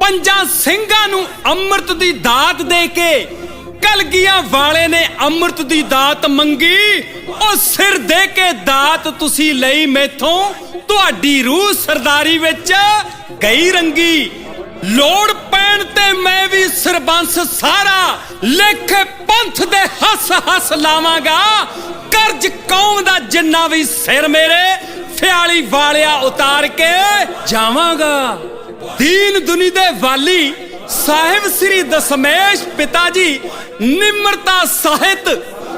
ਪੰਜਾਂ ਸਿੰਘਾਂ ਨੂੰ ਅੰਮ੍ਰਿਤ ਦੀ ਦਾਤ ਦੇ ਕੇ ਕਲਗੀਆਂ ਵਾਲੇ ਨੇ ਅੰਮ੍ਰਿਤ ਦੀ ਦਾਤ ਮੰਗੀ, ਉਹ ਸਿਰ ਦੇ ਕੇ ਦਾਤ ਤੁਸੀਂ ਲਈ ਮੈਥੋਂ, ਤੁਹਾਡੀ ਰੂਹ ਸਰਦਾਰੀ ਵਿੱਚ ਗਈ ਰੰਗੀ। ਲੋੜ ਪੈਣ ਤੇ ਮੈਂ ਵੀ ਸਰਬੰਸ ਸਾਰਾ ਲੇਖੇ ਪੰਥ ਦੇ ਹੱਸ ਹੱਸ ਲਾਵਾਂਗਾ। ਕਰਜ ਕੌਮ ਦਾ ਜਿੰਨਾ ਵੀ ਸਿਰ ਮੇਰੇ, ਫਿਆਲੀ ਵਾਲਿਆ ਉਤਾਰ ਕੇ ਜਾਵਾਂਗਾ। ਦੀਨ ਦੁਨੀ ਦੇ ਵਾਲੀ ਸਾਹਿਬ ਸ੍ਰੀ ਦਸਮੇਸ਼ ਪਿਤਾ ਜੀ ਨਿਮਰਤਾ ਸਾਹਿਤ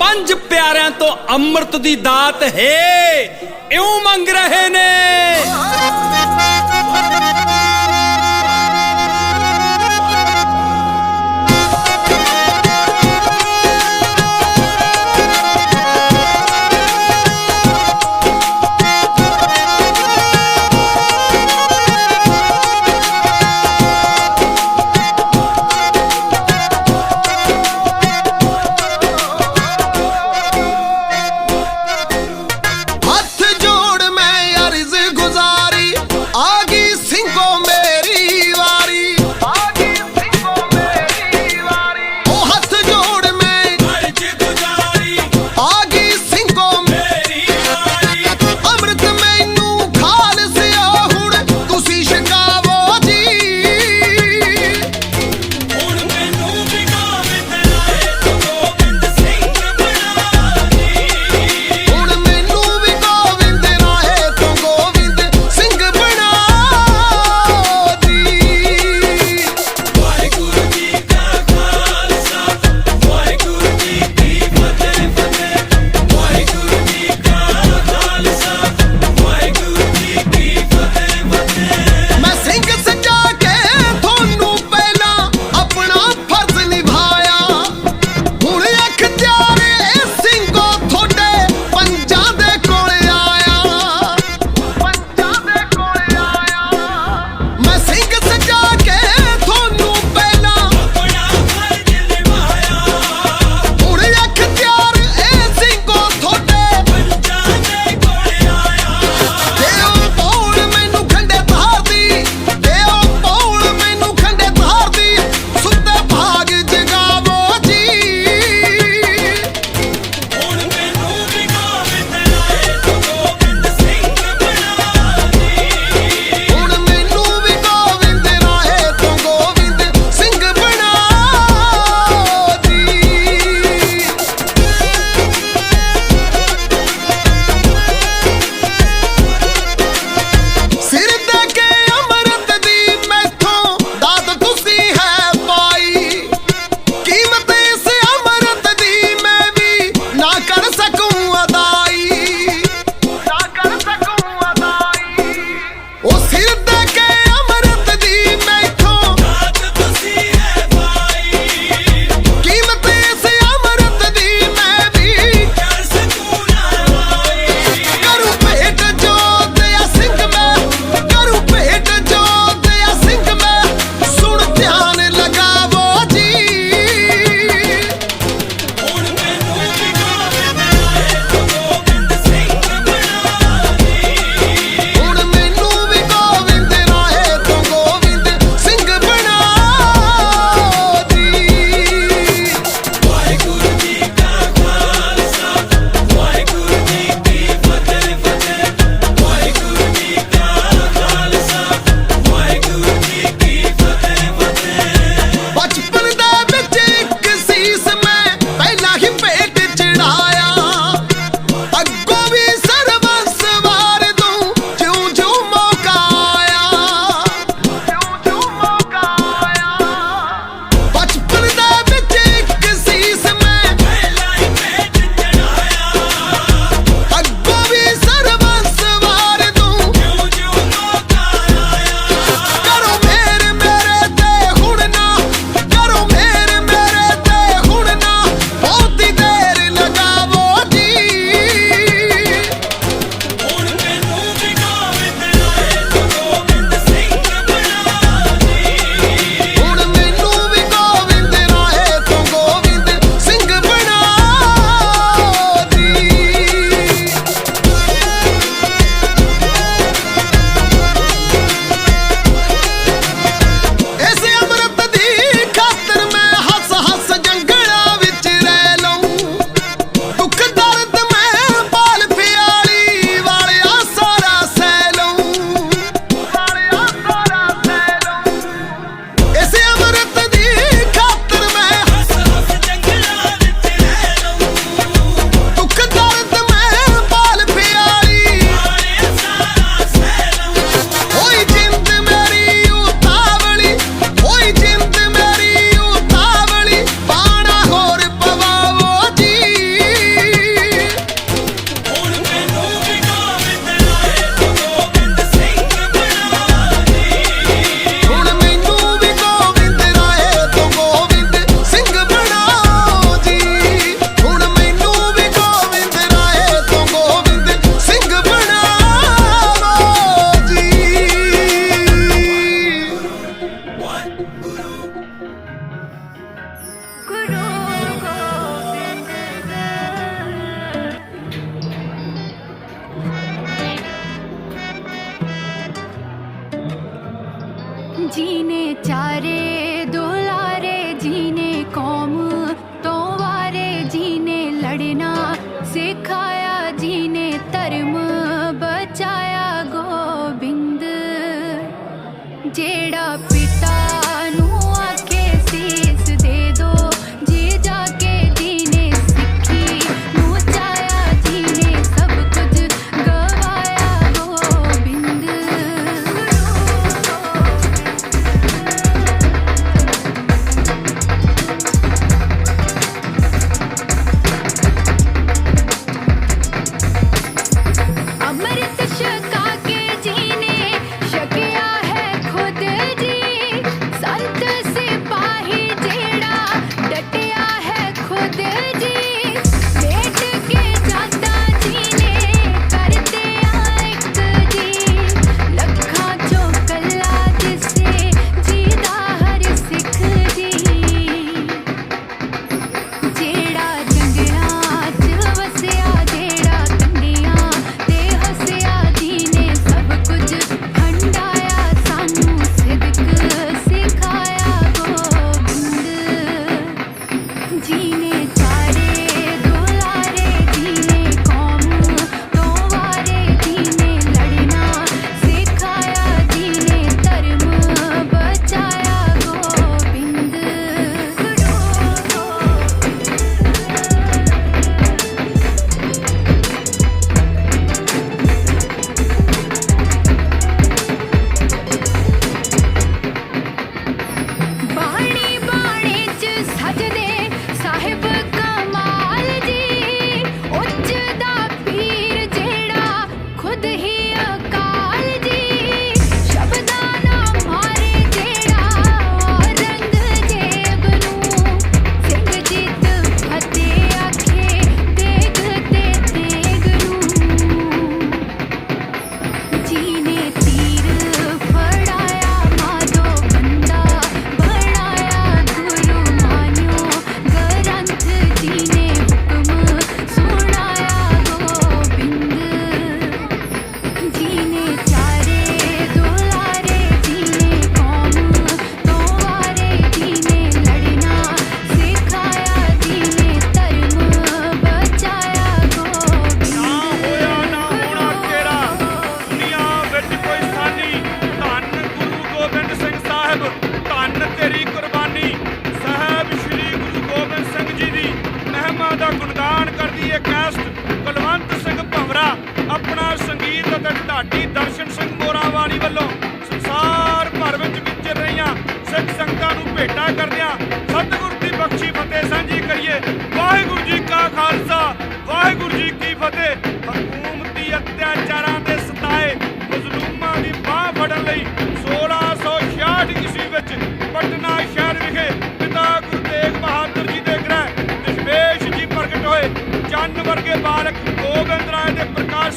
ਪੰਜ ਪਿਆਰਿਆਂ ਤੋਂ ਅੰਮ੍ਰਿਤ ਦੀ ਦਾਤ ਹੈ। ਇਉਂ ਮੰਗ ਰਹੇ ਨੇ।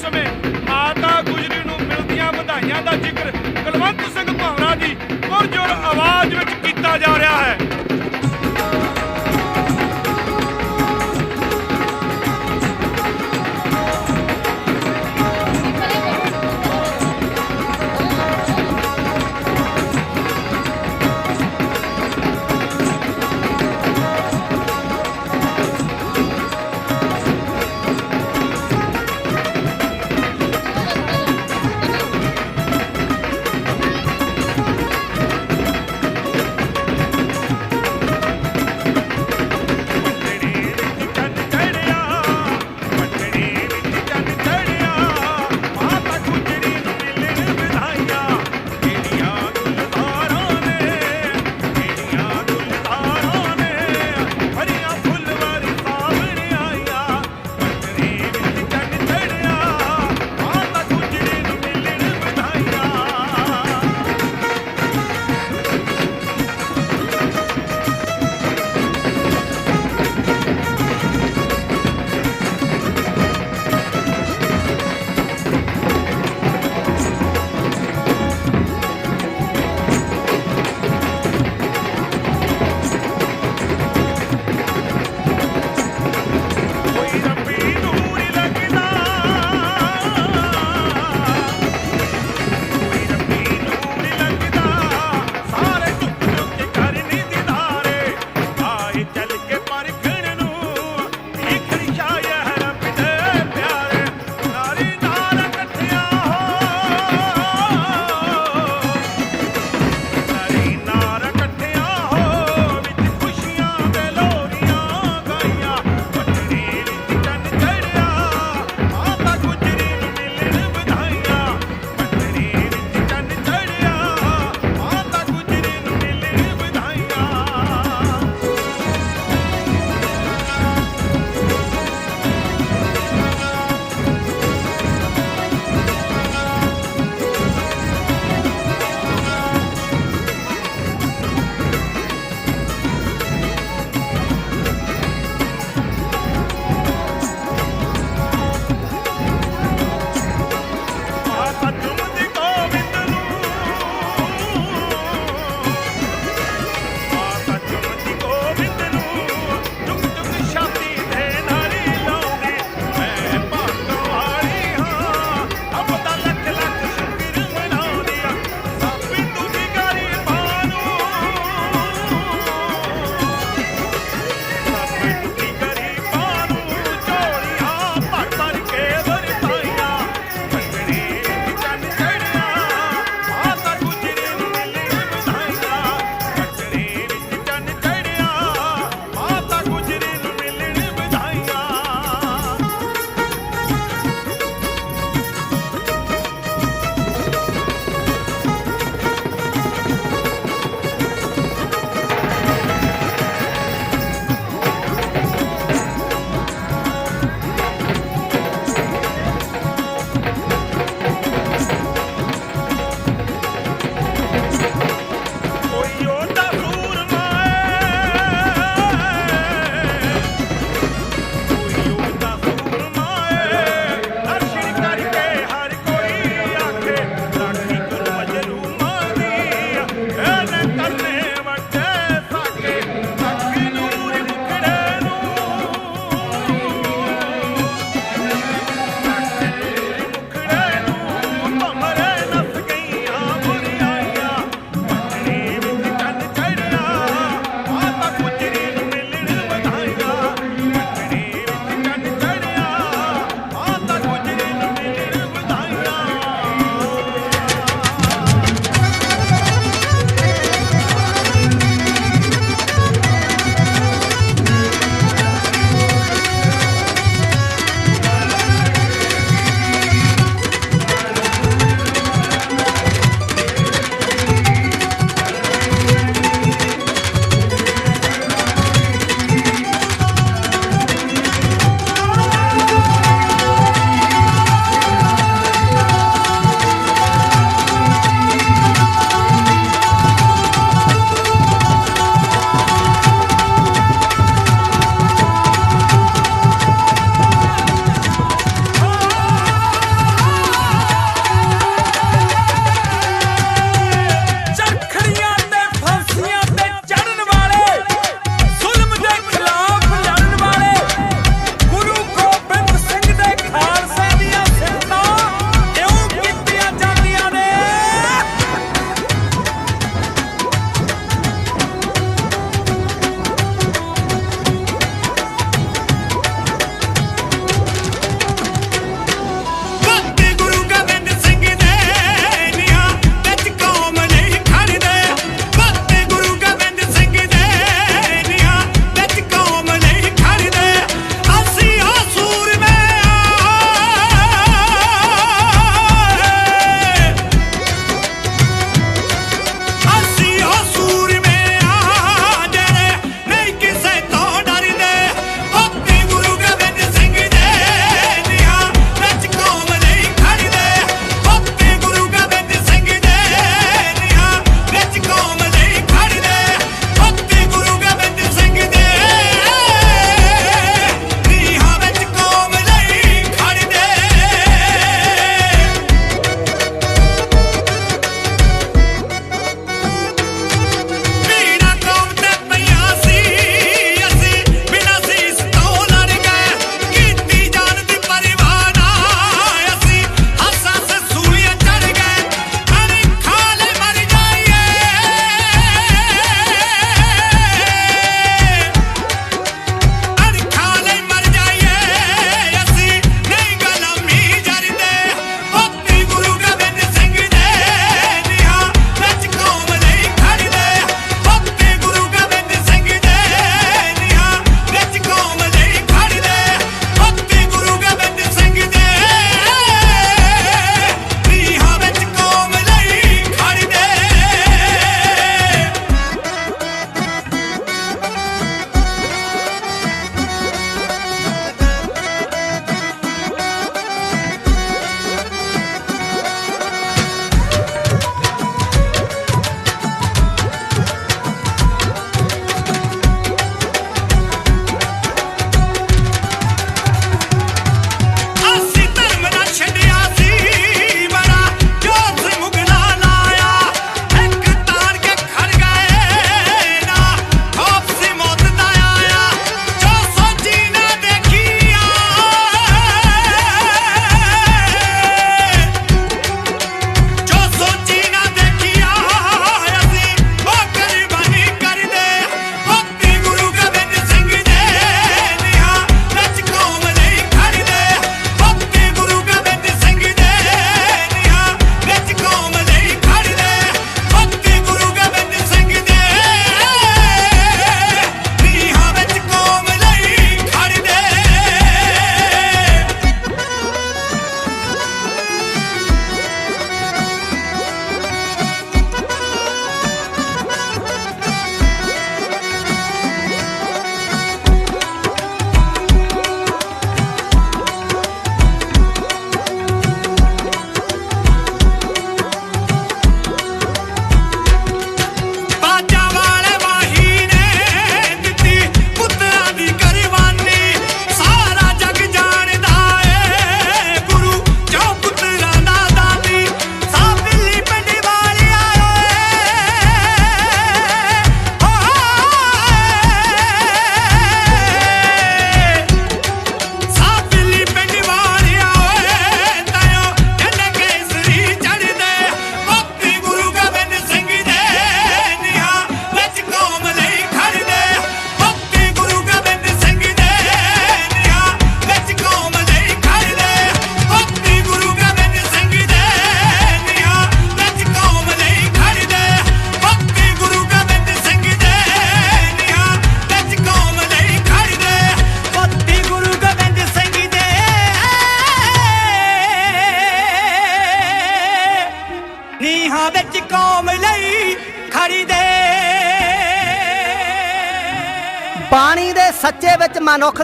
में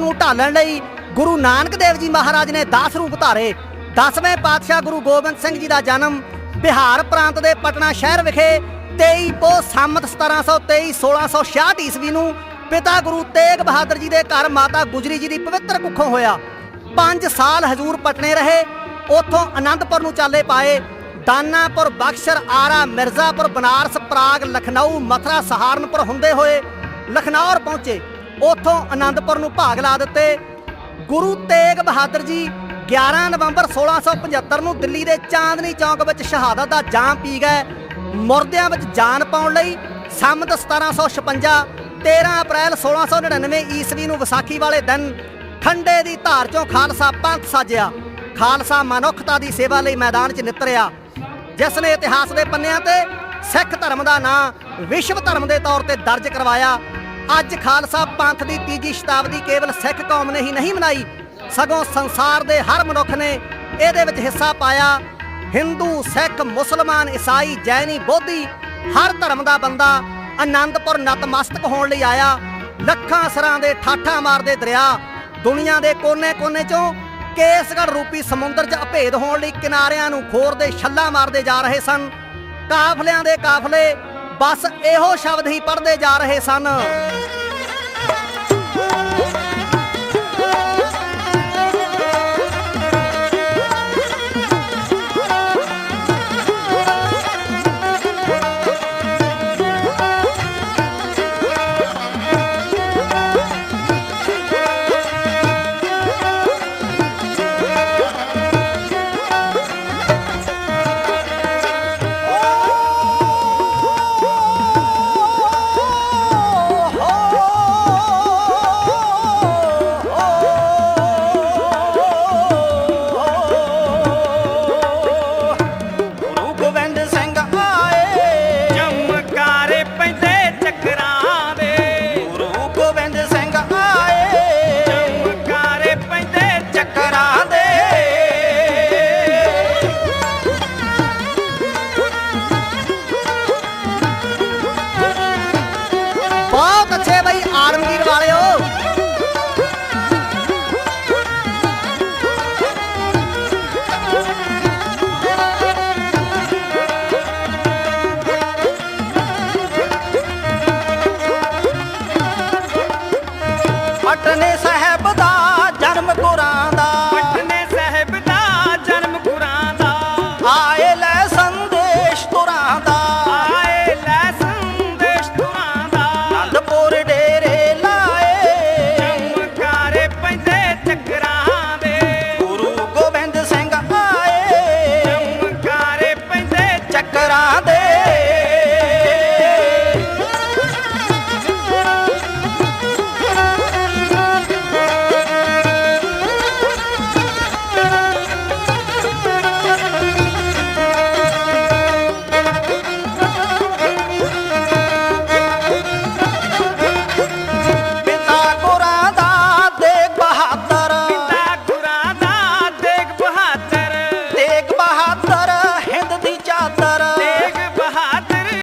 ਨੂੰ ਢਾਲਣ ਲਈ ਗੁਰੂ ਨਾਨਕ ਦੇਵ ਜੀ ਮਹਾਰਾਜ ਨੇ 10 ਰੂਪ ਧਾਰੇ। 10ਵੇਂ ਪਾਤਸ਼ਾਹ ਗੁਰੂ ਗੋਬਿੰਦ ਸਿੰਘ ਜੀ ਦਾ ਜਨਮ ਬਿਹਾਰ ਪ੍ਰਾਂਤ ਦੇ ਪਟਨਾ ਸ਼ਹਿਰ ਵਿਖੇ 23 ਪੋ ਸੰਮਤ 1723 1666 ਈਸਵੀ ਨੂੰ ਪਿਤਾ ਗੁਰੂ ਤੇਗ ਬਹਾਦਰ ਜੀ ਦੇ ਘਰ ਮਾਤਾ ਗੁਜਰੀ ਜੀ ਦੀ ਪਵਿੱਤਰ ਕੁੱਖੋਂ ਹੋਇਆ। 5 ਸਾਲ ਹਜੂਰ ਪਟਨੇ ਰਹੇ, ਉਥੋਂ ਆਨੰਦਪੁਰ ਨੂੰ ਚਾਲੇ ਪਾਏ। ਦਾਨਾਪੁਰ ਬਖਸ਼ਰ ਆਰਾ, ਮਿਰਜ਼ਾਪੁਰ, ਬਨਾਰਸ, ਪ੍ਰਾਗ, ਲਖਨਊ, ਮਥਰਾ, ਸਹਾਰਨਪੁਰ ਹੁੰਦੇ ਹੋਏ ਲਖਨੌਰ ਪਹੁੰਚੇ। ਉਥੋਂ ਆਨੰਦਪੁਰ ਨੂੰ ਭਾਗ ਲਾ ਦਿੱਤੇ। ਗੁਰੂ ਤੇਗ ਬਹਾਦਰ ਜੀ 11 ਨਵੰਬਰ 1675 ਨੂੰ ਦਿੱਲੀ ਦੇ ਚਾਂਦਨੀ ਚੌਕ ਵਿੱਚ ਸ਼ਹਾਦਤ ਦਾ ਜਾਮ ਪੀ ਗਏ। ਮੁਰਦਿਆਂ ਵਿੱਚ ਜਾਨ ਪਾਉਣ ਲਈ ਸੰਮਤ 1756 13 ਅਪ੍ਰੈਲ 1699 ਈਸਵੀ ਨੂੰ ਵਿਸਾਖੀ ਵਾਲੇ ਦਿਨ ਖੰਡੇ ਦੀ ਧਾਰ ਚੋਂ ਖਾਲਸਾ ਪੰਥ ਸਾਜਿਆ। ਖਾਲਸਾ ਮਨੁੱਖਤਾ ਦੀ ਸੇਵਾ ਲਈ ਮੈਦਾਨ 'ਚ ਨਿਤਰਿਆ। ਜਿਸ ਨੇ ਇਤਿਹਾਸ ਦੇ ਪੰਨਿਆਂ ਤੇ ਸਿੱਖ ਧਰਮ ਦਾ ਨਾਂ ਵਿਸ਼ਵ ਧਰਮ ਦੇ ਤੌਰ ਤੇ ਦਰਜ ਕਰਵਾਇਆ। ਅੱਜ ਖਾਲਸਾ ਪੰਥ ਦੀ ਤੀਜੀ ਸ਼ਤਾਬਦੀ ਕੇਵਲ ਸਿੱਖ ਕੌਮ ਨੇ ਹੀ ਨਹੀਂ ਮਨਾਈ। ਸਗੋਂ ਸੰਸਾਰ ਦੇ ਹਰ ਮਨੁੱਖ ਨੇ ਇਹਦੇ ਵਿੱਚ ਹਿੱਸਾ ਪਾਇਆ। ਹਿੰਦੂ, ਸਿੱਖ, ਮੁਸਲਮਾਨ, ਈਸਾਈ, ਜੈਨੀ, ਬੋਧੀ ਹਰ ਧਰਮ ਦਾ ਬੰਦਾ ਆਨੰਦਪੁਰ ਨਤਮਸਤਕ ਹੋਣ ਲਈ ਆਇਆ। ਲੱਖਾਂ ਸਰਾਂ ਦੇ ਠਾਠਾਂ ਮਾਰਦੇ ਦਰਿਆ। ਦੁਨੀਆ ਦੇ ਕੋਨੇ-ਕੋਨੇ ਚੋਂ ਕੇਸਗੜ ਰੂਪੀ ਸਮੁੰਦਰ 'ਚ ਅਭੇਦ ਹੋਣ ਲਈ ਕਿਨਾਰਿਆਂ ਨੂੰ ਖੋਰ ਦੇ ਛੱਲਾ ਮਾਰਦੇ ਜਾ ਰਹੇ ਸਨ। ਕਾਫਲਿਆਂ ਦੇ ਕਾਫਲੇ ਬਸ ਇਹੋ ਸ਼ਬਦ ਹੀ ਪੜ੍ਹਦੇ ਜਾ ਰਹੇ ਸਨ।